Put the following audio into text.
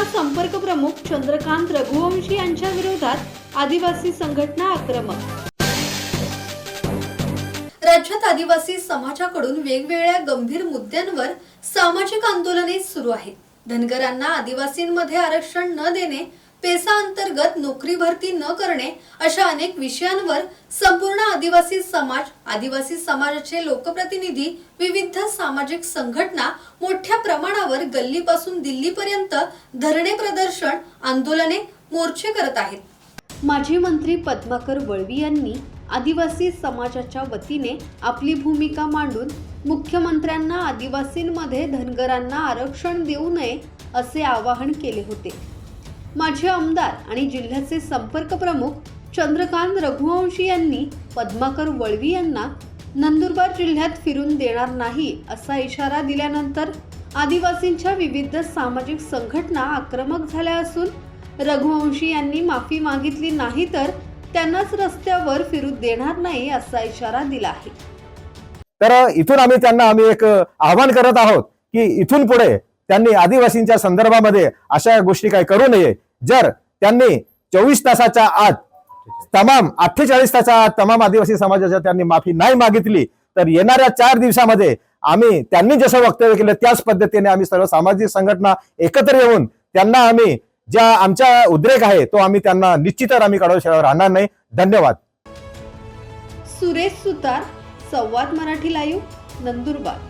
जिल्हा संपर्क प्रमुख चंद्रकांत रघुवंशी यांच्या विरोधात आदिवासी संघटना आक्रमक. राज्यात आदिवासी समाजाकडून वेगवेगळ्या गंभीर मुद्द्यांवर सामाजिक आंदोलने सुरू आहेत. धनगरांना आदिवासींमध्ये आरक्षण न देणे पेसा अंतर्गत नोकरी भरती न करणे अशा अनेक विषयांवर संपूर्ण आदिवासी समाज आदिवासी समाजाचे लोकप्रतिनिधी विविध सामाजिक संघटना मोठ्या प्रमाणावर गल्लीपासून दिल्लीपर्यंत धरणे प्रदर्शन आंदोलने मोर्चे करत आहेत. माजी मंत्री पद्माकर वळवी यांनी आदिवासी समाजाच्या वतीने आपली भूमिका मांडून मुख्यमंत्र्यांना आदिवासींमध्ये धनगरांना आरक्षण देऊ नये असे आवाहन केले होते. माजी आमदार आणि जिल्ह्याचे संपर्क प्रमुख चंद्रकांत रघुवंशी यांनी पद्माकर वळवी यांना नंदुरबार जिल्ह्यात फिरून देणार नाही असा इशारा दिल्यानंतर आदिवासींच्या विविध सामाजिक संघटना आक्रमक झाल्या असून रघुवंशी यांनी माफी मागितली नाही तर त्यांनाच रस्त्यावर फिरू देणार नाही असा इशारा दिला आहे. तर इथून आम्ही त्यांना आम्ही एक आव्हान करत आहोत की इथून पुढे त्यांनी आदिवासींच्या संदर्भामध्ये अशा गोष्टी काही करू नये. जर त्यांनी चोवीस तासाच्या आत तमाम अठ्ठेचाळीस तासाच्या आत तमाम आदिवासी समाजाच्या त्यांनी माफी नाही मागितली तर येणाऱ्या चार दिवसामध्ये आम्ही त्यांनी जसं वक्तव्य केलं त्याच पद्धतीने आम्ही सर्व सामाजिक संघटना एकत्र येऊन त्यांना आम्ही ज्या आमचा उद्रेक आहे तो आम्ही त्यांना निश्चितच आम्ही कडवशाळेवर राहणार नाही. धन्यवाद. सुरेश सुतार संवाद मराठी लाईव्ह नंदुरबार.